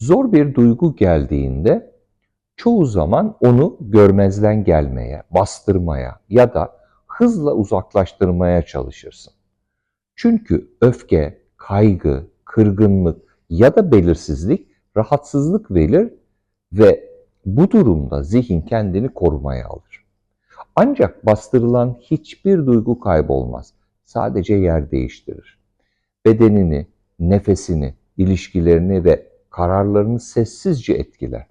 Zor bir duygu geldiğinde çoğu zaman onu görmezden gelmeye, bastırmaya ya da hızla uzaklaştırmaya çalışırsın. Çünkü öfke, kaygı, kırgınlık ya da belirsizlik rahatsızlık verir ve bu durumda zihin kendini korumaya alır. Ancak bastırılan hiçbir duygu kaybolmaz. Sadece yer değiştirir. Bedenini, nefesini, ilişkilerini ve kararlarını sessizce etkiler.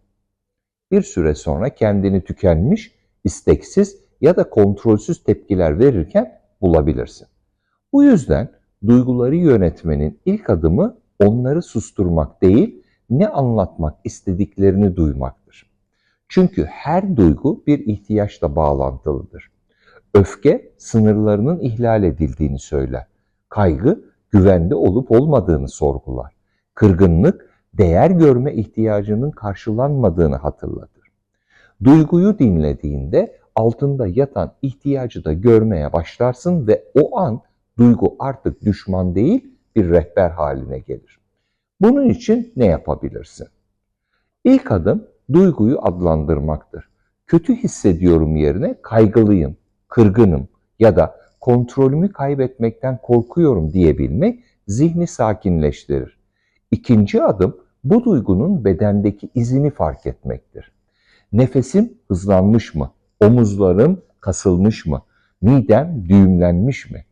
Bir süre sonra kendini tükenmiş, isteksiz ya da kontrolsüz tepkiler verirken bulabilirsin. Bu yüzden duyguları yönetmenin ilk adımı onları susturmak değil, ne anlatmak istediklerini duymaktır. Çünkü her duygu bir ihtiyaçla bağlantılıdır. Öfke sınırlarının ihlal edildiğini söyler. Kaygı güvende olup olmadığını sorgular. Kırgınlık değer görme ihtiyacının karşılanmadığını hatırlatır. Duyguyu dinlediğinde altında yatan ihtiyacı da görmeye başlarsın ve o an duygu artık düşman değil bir rehber haline gelir. Bunun için ne yapabilirsin? İlk adım duyguyu adlandırmaktır. Kötü hissediyorum yerine kaygılıyım, kırgınım ya da kontrolümü kaybetmekten korkuyorum diyebilmek zihni sakinleştirir. İkinci adım bu duygunun bedendeki izini fark etmektir. Nefesim hızlanmış mı? Omuzlarım kasılmış mı? Midem düğümlenmiş mi?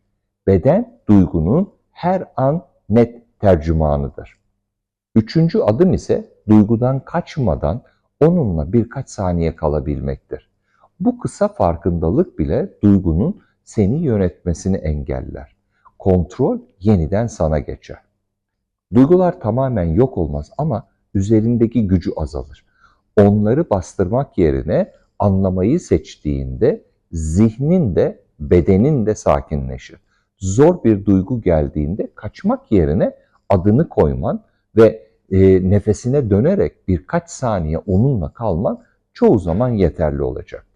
Beden duygunun her an net tercümanıdır. Üçüncü adım ise duygudan kaçmadan onunla birkaç saniye kalabilmektir. Bu kısa farkındalık bile duygunun seni yönetmesini engeller. Kontrol yeniden sana geçer. Duygular tamamen yok olmaz ama üzerindeki gücü azalır. Onları bastırmak yerine anlamayı seçtiğinde zihnin de bedenin de sakinleşir. Zor bir duygu geldiğinde kaçmak yerine adını koyman ve e, nefesine dönerek birkaç saniye onunla kalman çoğu zaman yeterli olacaktır.